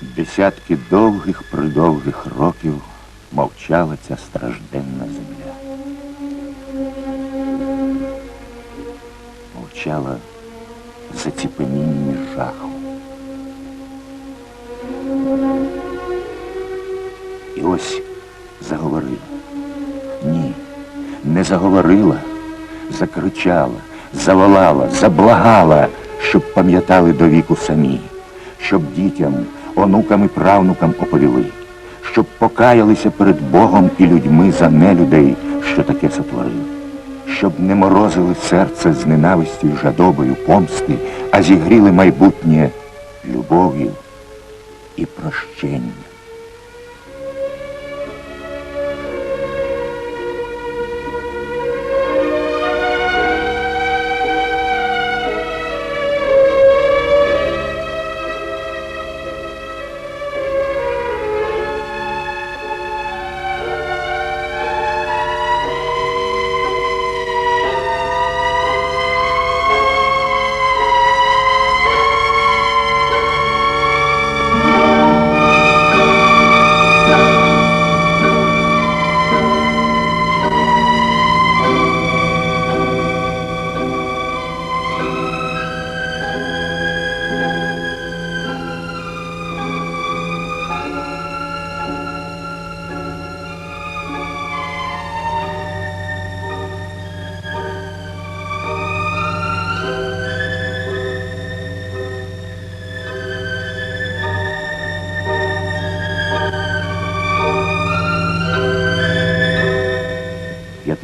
Десятки довгих придовгих років мовчала ця стражденна земля. Мовчала в заціпенінні жаху. І ось заговорила. Ні, не заговорила, закричала, заволала, заблагала, щоб пам'ятали до віку самі, щоб дітям, онукам і правнукам оповіли, щоб покаялися перед Богом і людьми за нелюдей, що таке сотворили, щоб не морозили серце з ненавистю жадобою помсти, а зігріли майбутнє любов'ю і прощенням. –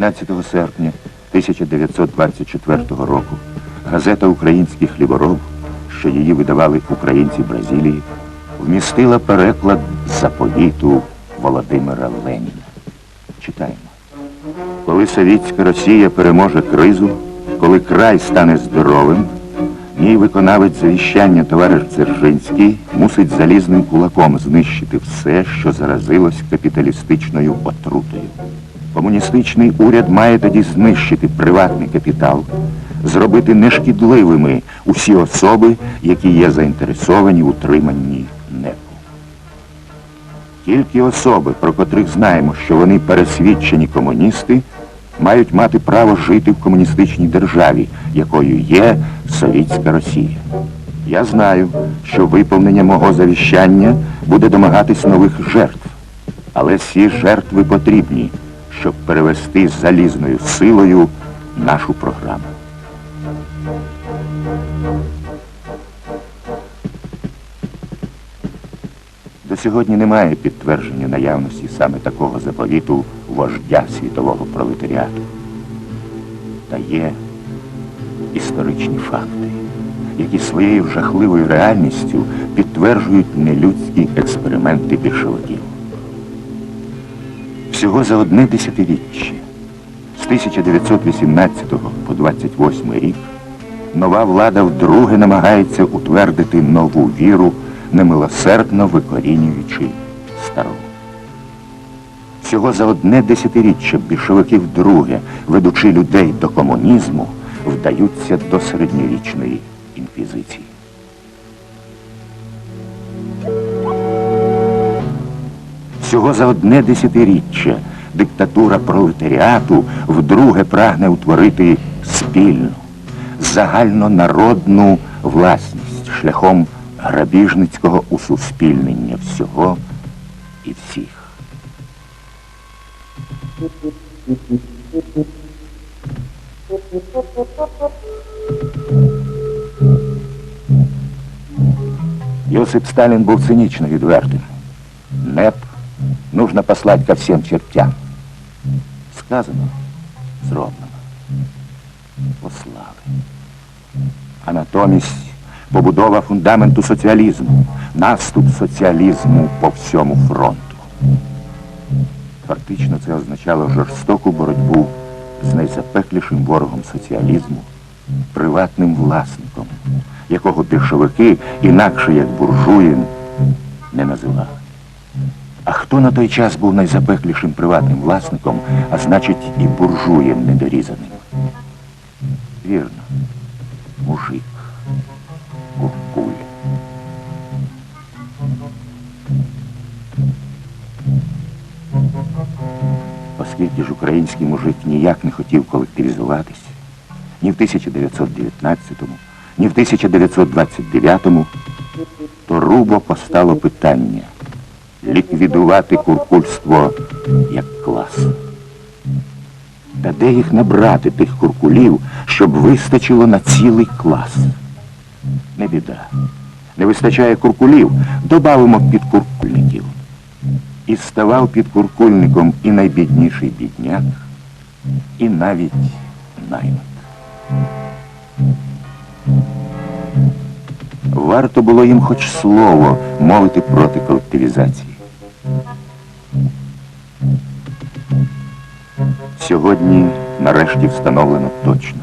15 серпня 1924 року газета Український хлібороб, що її видавали українці Бразилії, вмістила переклад заповіту Володимира Леніна. Читаємо. Коли совітська Росія переможе кризу, коли край стане здоровим, мій виконавець завіщання товариш Дзержинський мусить залізним кулаком знищити все, що заразилось капіталістичною отрутою. Комуністичний уряд має тоді знищити приватний капітал, зробити нешкідливими усі особи, які є заінтересовані в утриманні НЕПу. Тільки особи, про котрих знаємо, що вони пересвідчені комуністи, мають мати право жити в комуністичній державі, якою є Совітська Росія. Я знаю, що виповнення мого завіщання буде домагатись нових жертв, але ці жертви потрібні, щоб перевести залізною силою нашу програму. До сьогодні немає підтвердження наявності саме такого заповіту вождя світового пролетаріату. Та є історичні факти, які своєю жахливою реальністю підтверджують нелюдські експерименти більшовиків. Всього за одне десятиріччя, з 1918 по 28 рік, нова влада вдруге намагається утвердити нову віру, немилосердно викорінюючи стару. Всього за одне десятиріччя більшовики вдруге, ведучи людей до комунізму, вдаються до середньовічної інквізиції. Всього за одне десятиріччя диктатура пролетаріату вдруге прагне утворити спільну, загальнонародну власність шляхом грабіжницького усуспільнення всього і всіх. Йосип Сталин був цинічно відвертим. Нужно послать ко всем чертям. Сказано, зроблено. Послали. А натомість побудова фундаменту соціалізму, наступ соціалізму по всьому фронту. Фактично це означало жорстоку боротьбу з найзапеклішим ворогом соціалізму, приватним власником, якого більшовики, інакше як буржуїн, не називали. А хто на той час був найзапеклішим приватним власником, а значить і буржуєм недорізаним? Вірно, мужик, куркуль. Оскільки ж український мужик ніяк не хотів колективізуватись, ні в 1919-му, ні в 1929-му, то рубо постало питання ліквідувати куркульство як клас. Та де їх набрати, тих куркулів, щоб вистачило на цілий клас? Не біда. Не вистачає куркулів, добавимо підкуркульників. І ставав підкуркульником і найбідніший бідняк, і навіть наймит. Варто було їм хоч слово мовити проти колективізації. Сьогодні нарешті встановлено точно.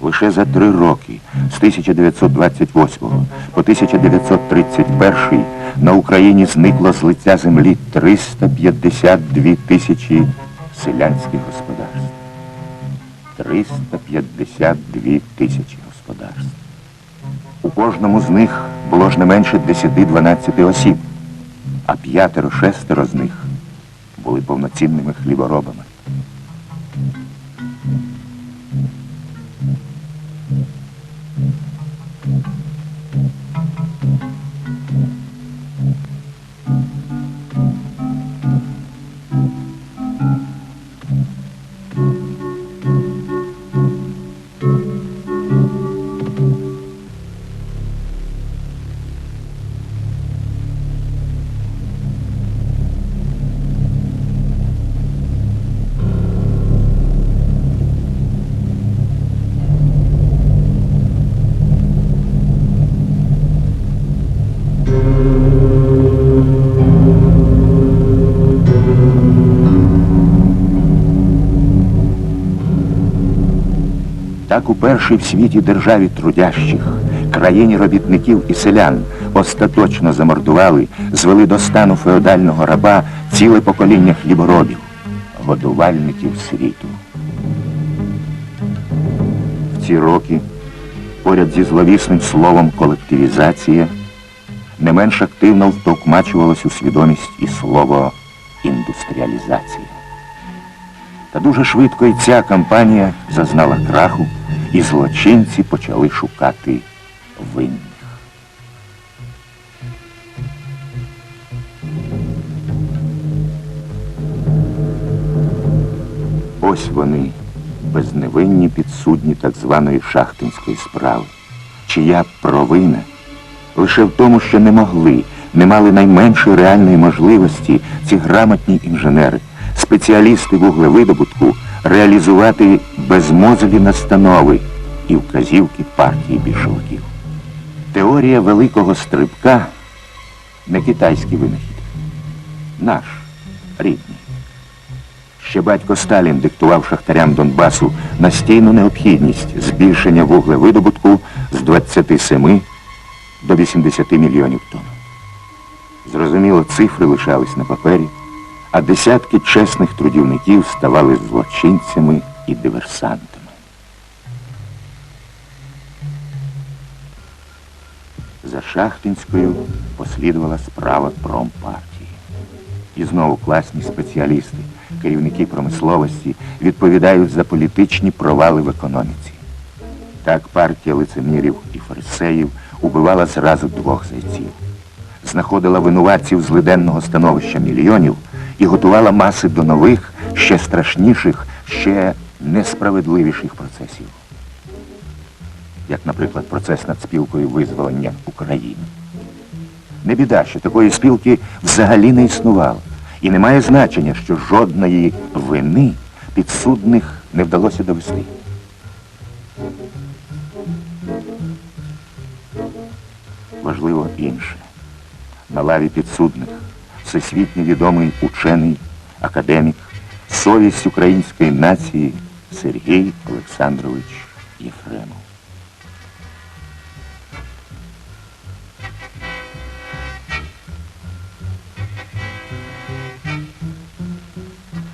Лише за три роки, з 1928 по 1931 на Україні зникло з лиця землі 352 тисячі селянських господарств. 352 тисячі господарств. У кожному з них було ж не менше 10-12 осіб, а п'ятеро-шестеро з них були повноцінними хліборобами. Так у першій в світі державі трудящих, країні робітників і селян остаточно замордували, звели до стану феодального раба ціле покоління хліборобів, годувальників світу. В ці роки, поряд зі зловісним словом колективізація, не менш активно втовкмачувалось у свідомість і слово індустріалізація. Та дуже швидко і ця кампанія зазнала краху, і злочинці почали шукати винних. Ось вони, безневинні підсудні так званої шахтинської справи, чия провина лише в тому, що не могли, не мали найменшої реальної можливості ці грамотні інженери, спеціалісти вуглевидобутку реалізувати безмозові настанови і вказівки партії більшовиків. Теорія великого стрибка не китайський винахід. Наш, рідний. Ще батько Сталін диктував шахтарям Донбасу настійну необхідність збільшення вуглевидобутку з 27 до 80 мільйонів тонн. Зрозуміло, цифри лишались на папері, а десятки чесних трудівників ставали злочинцями і диверсантами. За Шахтинською послідувала справа промпартії. І знову класні спеціалісти, керівники промисловості відповідають за політичні провали в економіці. Так партія лицемірів і фарисеїв убивала зразу двох зайців. Знаходила винуватців злиденного становища мільйонів і готувала маси до нових, ще страшніших, ще несправедливіших процесів. Як, наприклад, процес над спілкою визволення України. Не біда, що такої спілки взагалі не існувало. І не має значення, що жодної вини підсудних не вдалося довести. Важливо інше. На лаві підсудних всесвітньо відомий учений, академік, совість української нації Сергій Олександрович Єфремов.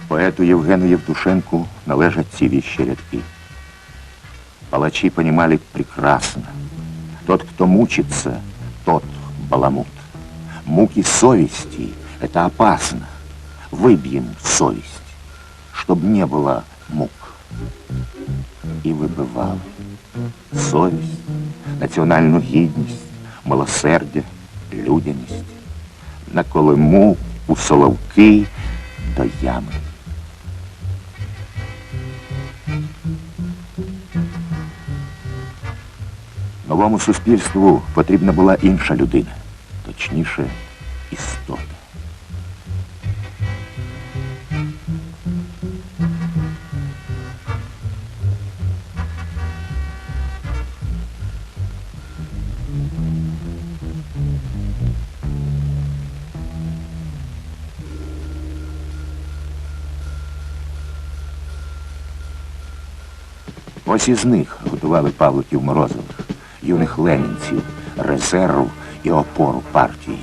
Поэту Евгену Евтушенку належат ці вещи рядки. Палачи понимали прекрасно. Тот, кто мучится, тот баламут. Муки совести – это опасно. Выбьем совесть. чтобы не было мук. І вибивали совість, національну гідність, милосердя, людяність. На Колиму, у Соловки до ями. Новому суспільству потрібна була інша людина, точніше, істота. Ось із них готували Павликів Морозових, юних ленінців, резерв і опору партії.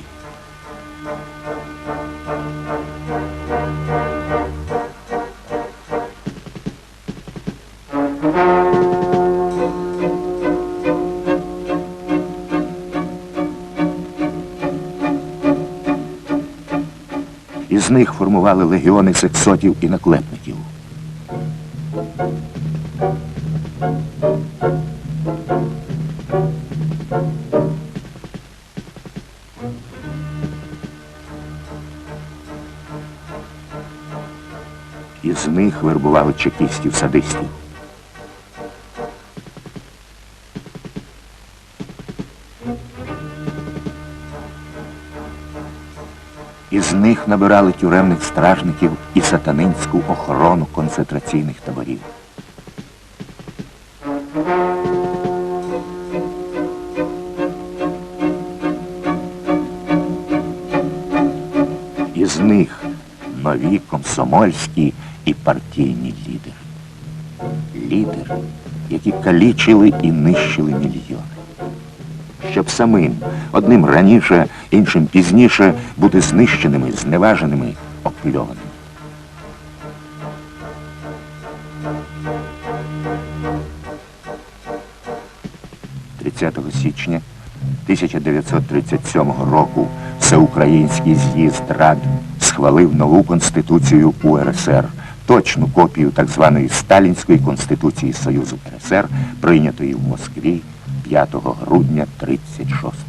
Із них формували легіони сексотів і наклепників. Вербували чекістів-садистів. Із них набирали тюремних стражників і сатанинську охорону концентраційних таборів. Із них нові комсомольські і партійні лідери. Лідери, які калічили і нищили мільйони. Щоб самим, одним раніше, іншим пізніше, бути знищеними, зневаженими, опльованими. «30 січня 1937 року Всеукраїнський з'їзд Рад схвалив нову конституцію УРСР, точну копію так званої Сталінської Конституції Союзу РСР, прийнятої в Москві 5 грудня 1936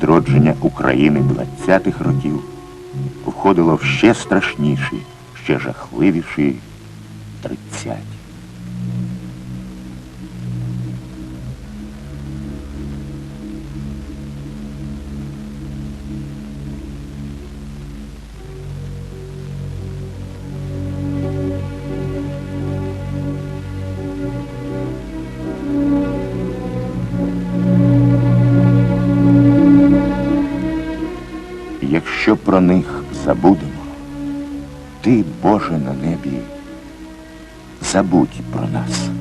відродження України 20-х років входило в ще страшніші, ще жахливіші 30-ті. Якщо про них забудемо, ти, Боже, на небі, забудь про нас.